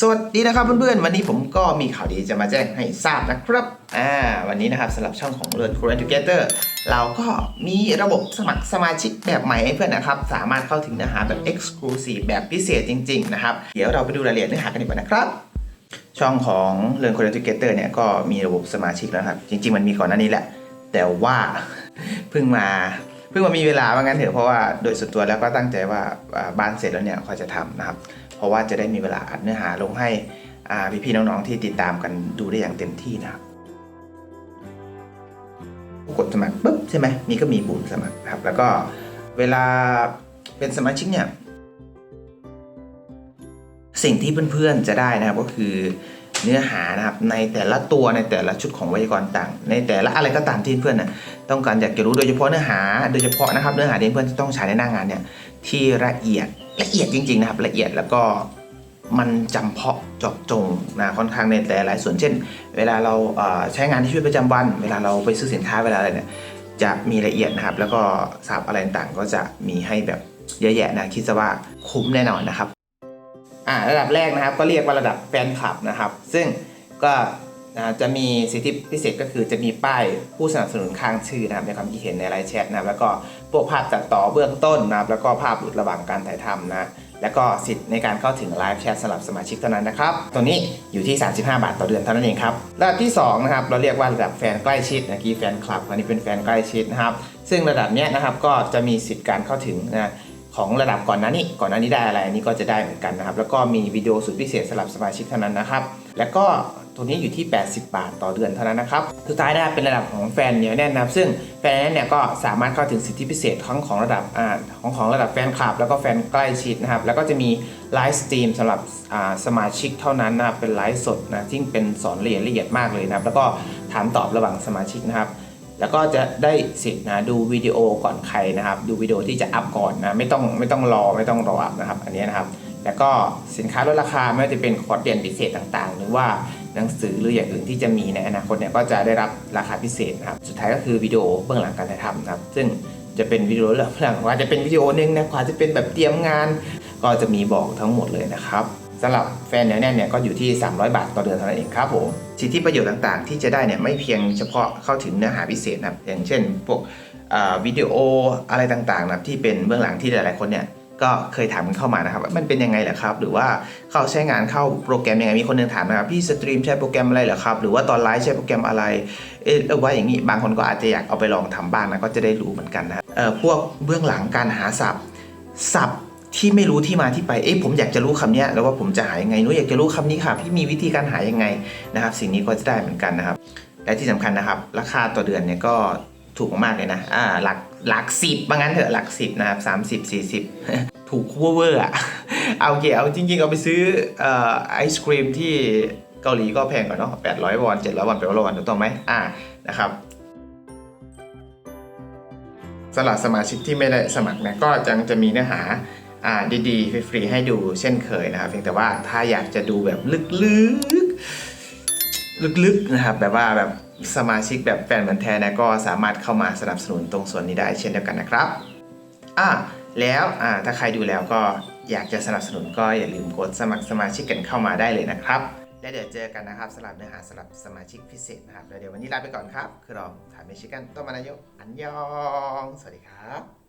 สวัสดีนะครับเพื่อนๆ วันนี้ผมก็มีข่าวดีจะมาแจ้งให้ทราบนะครับอ่าวันนี้นะครับสำหรับช่องของ Learn Korean Together เราก็มีระบบสมัครสมาชิกแบบใหม่ให้เพื่อนนะครับ สามารถเข้าถึงเนื้อหาแบบ Exclusive แบบพิเศษจริงๆนะครับ เดี๋ยวเราไปดูรายละเอียดเนื้อหากันดีกว่านะครับช่องของ Learn Korean Together เนี่ยก็มีระบบสมาชิกแล้วครับ จริง ๆ มันมีก่อนหน้านี้แหละ แต่ว่าเพิ่งมาเพิ่งมามีเวลาว่างั้นเถอะเพราะว่าโดยส่วนตัวแล้วก็ตั้งใจว่าบ้านเสร็จแล้วเนี่ยค่อยจะทำนะครับ เพราะว่าจะได้มีเวลาอัดเนื้อหาลงให้พี่ๆน้องๆที่ติดตามกันดูได้อย่างเต็มที่นะครับกดสมัครปุ๊บใช่ไหมนี่ก็มีปุ่มสมัครครับ แล้วก็เวลาเป็นสมาชิกเนี่ยสิ่งที่เพื่อนๆจะได้นะครับก็คือเนื้อหานะครับในแต่ละตัวในแต่ละชุดของไวยากรณ์ต่าง ในแต่ละอะไรก็ตามที่เพื่อนนะต้องการอยากจะรู้โดยเฉพาะเนื้อหา โดยเฉพาะนะครับเนื้อหาที่เพื่อนจะต้องใช้ในหน้างานเนี่ยที่ละเอียด ละเอียดจริงๆนะครับละเอียดแล้วก็มันจำเพาะเจาะจงนะค่อนข้างในแต่หลายส่วนเช่น เวลาเราใช้งานที่ชีวิตประจำวัน เวลาเราไปซื้อสินค้าเวลาอะไรเนี่ยจะมีละเอียดนะครับ แล้วก็ศัพท์อะไรต่างก็จะมีให้แบบเยอะแยะนะคิดซะว่าคุ้มแน่นอนนะครับอ่าระดับแรกนะครับก็เรียกว่าระดับแฟนคลับนะครับ ซึ่งก็ อ่าจะมีสิทธิพิเศษก็คือจะมีป้ายผู้สนับสนุนข้างชื่อนะครับในความคิดเห็นในไลน์แชทนะครับแล้วก็พวกภาพตัดต่อเบื้องต้นนะครับแล้วก็ภาพหลุดระหว่างการถ่ายทำนะแล้วก็สิทธิ์ในการเข้าถึงไลฟ์แชทสำหรับสมาชิกเท่านั้นนะครับ ตัวนี้อยู่ที่ 35 บาทต่อเดือนเท่านั้นเองครับ ระดับที่สองนะครับ เราเรียกว่าระดับแฟนใกล้ชิดนะกี้แฟนคลับอันนี้เป็นแฟนใกล้ชิดนะครับ ซึ่งระดับนี้นะครับก็จะมีสิทธิ์การเข้าถึงนะ ของระดับก่อนหน้านี้ ก่อนหน้านี้ได้อะไรอันนี้ก็จะได้เหมือนกันนะครับ แล้วก็มีวิดีโอสุดพิเศษสำหรับสมาชิกเท่านั้นนะครับ แล้วก็ตัวนี้อยู่ที่ 80 บาทต่อเดือนเท่านั้นนะครับ สุดท้ายนะเป็นระดับของแฟนเหนียวแน่นนะครับ ซึ่งแฟนเหนียวแน่นเนี่ยก็สามารถเข้าถึงสิทธิพิเศษของของระดับอ่าของของระดับแฟนคลับ แล้วก็แฟนใกล้ชิดนะครับ แล้วก็จะมีไลฟ์สตรีมสำหรับอ่าสมาชิกเท่านั้นนะครับ เป็นไลฟ์สดนะซึ่งเป็นสอนละเอียดละเอียดมากเลยนะครับ แล้วก็ถามตอบระหว่างสมาชิกนะครับ แล้วก็จะได้สิทธิ์นะดูวิดีโอก่อนใครนะครับ ดูวิดีโอที่จะอัพก่อนนะไม่ต้องไม่ต้องรอไม่ต้องรออัพนะครับ อันนี้นะครับ แล้วก็สินค้าลดราคาไม่ว่าจะเป็นคอร์สเรียนพิเศษต่างๆ หรือว่าหนังสือหรืออย่างอื่นที่จะมีในอนาคตเนี่ยก็จะได้รับราคาพิเศษนะครับ สุดท้ายก็คือวิดีโอเบื้องหลังการถ่ายทำนะครับ ซึ่งจะเป็นวิดีโอเรื่องหลังว่าจะเป็นวิดีโอหนึงนะกว่าจะเป็นแบบเตรียมงาน ก็จะมีบอกทั้งหมดเลยนะครับ สำหรับแฟนเหนียวแน่นเนี่ยก็อยู่ที่ 300 บาทต่อเดือนเท่านั้นเองครับผมสิทธิประโยชน์ต่างๆ ที่จะได้เนี่ยไม่เพียงเฉพาะเข้าถึงเนื้อหาพิเศษนะครับอย่างเช่น พวกวิดีโออะไรต่างๆนะครับที่เป็นเบื้องหลังที่หลายๆคนเนี่ยก็เคยถามกันเข้ามานะครับว่ามันเป็นยังไงเหรอครับ หรือว่าเข้าใช้งานเข้าโปรแกรมยังไงมีคนหนึงถามนะครับพี่สตรีมใช้โปรแกรมอะไรเหรอครับหรือว่าตอนไลฟ์ใช้โปรแกรมอะไรเอ๊ะเอาอย่างนี้บางคนก็อาจจะอยากเอาไปลองทำบ้างนะก็จะได้รู้เหมือนกันนะเออพวกเบื้องหลังการหาศัพท์ศัพท์ ที่ไม่รู้ที่มาที่ไป เอ๊ะผมอยากจะรู้คำนี้แล้วว่าผมจะหายังไงหนูอยากจะรู้คำนี้ค่ะ พี่มีวิธีการหายังไงนะครับ สิ่งนี้ก็จะได้เหมือนกันนะครับ และที่สำคัญนะครับ ราคาต่อเดือนเนี่ยก็ถูกมากเลยนะ อ่า หลักหลักสิบว่างงั้นเถอะหลักสิบนะครับสามสิบสี่สิบถูกเวอร์อะเอาโอเคเอาจริงๆ เอาไปซื้ออไอศครีมที่เกาหลีก็แพงกว่าเนาะแปดร้อยวอนเจ็ดร้อยวอนแปดร้อยวอนถูกต้องไหมอ่านะครับสำหรับสมาชิกที่ไม่ได้สมัครเนี่ยก็ยังจะมีเนื้อหา ดีๆ ฟรีๆ ให้ดูเช่นเคยนะครับเพียงแต่ว่าถ้าอยากจะดูแบบลึกๆ ลึกๆ นะครับ แบบว่าแบบสมาชิกแบบแฟนเหมือนแท้นะก็สามารถเข้ามาสนับสนุนตรงส่วนนี้ได้เช่นเดียวกันนะครับอ่าแล้วอ่าถ้าใครดูแล้วก็อยากจะสนับสนุนก็อย่าลืมกดสมัครสมาชิกกันเข้ามาได้เลยนะครับ และเดี๋ยวเจอกันนะครับสำหรับเนื้อหาสำหรับสมาชิกพิเศษนะครับแล้วเดี๋ยววันนี้ลาไปก่อนครับ คือรองถามเมชิกันต้นมานายกอันยอง สวัสดีครับ